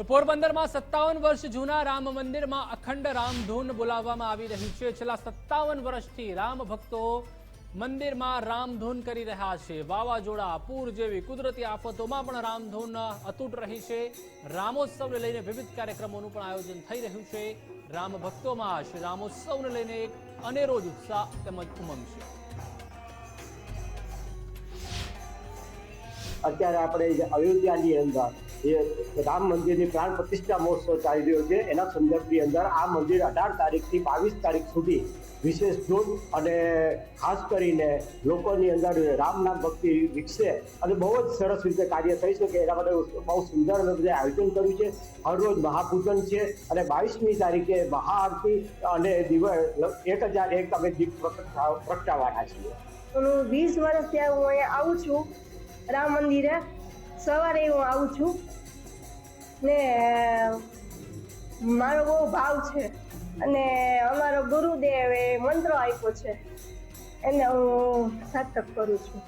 તો પોરબંદરમાં સત્તાવન વર્ષ જૂના રામ મંદિરમાં અખંડ રામધૂન બોલાવવામાં આવી રહી છે. છેલ્લા સત્તાવન વર્ષથી રામ ભક્તો મંદિરમાં રામધૂન કરી રહ્યા છે. વાવાઝોડા, પૂર જેવી કુદરતી આફતોમાં પણ રામધૂન અતૂટ રહી છે. રામોત્સવને લઈને વિવિધ કાર્યક્રમોનું પણ આયોજન થઈ રહ્યું છે. રામ ભક્તોમાં શ્રી રામોત્સવને લઈને એક અનેરો જ ઉત્સાહ તેમજ ઉમંગ છે. અત્યારે આપણે અયોધ્યાની અંદર જે રામ મંદિરની પ્રાણ પ્રતિષ્ઠા મહોત્સવ ચાલી રહ્યો છે, એના સંદર્ભની અંદર આ મંદિર અઢાર તારીખથી બાવીસ તારીખ સુધી વિશેષ ધૂન અને ખાસ કરીને લોકોની અંદર રામનામ ભક્તિ વિકસે અને બહુ જ સરસ રીતે કાર્ય થઈ શકે એના માટે બહુ સુંદર બધા આયોજન કર્યું છે. હરરોજ મહાપૂજન છે અને બાવીસમી તારીખે મહાઆરતી અને દિવસ એક હજાર એક અમે દીપ પ્રગટા- પ્રગટાવવાના છીએ. વીસ વર્ષ ત્યાં હું અહીંયા આવું છું. રામ મંદિરે સવારે હું આવું છું ને, મારો બહુ ભાવ છે અને અમારો ગુરુદેવે મંત્ર આપ્યો છે, એને હું સાર્થક કરું છું.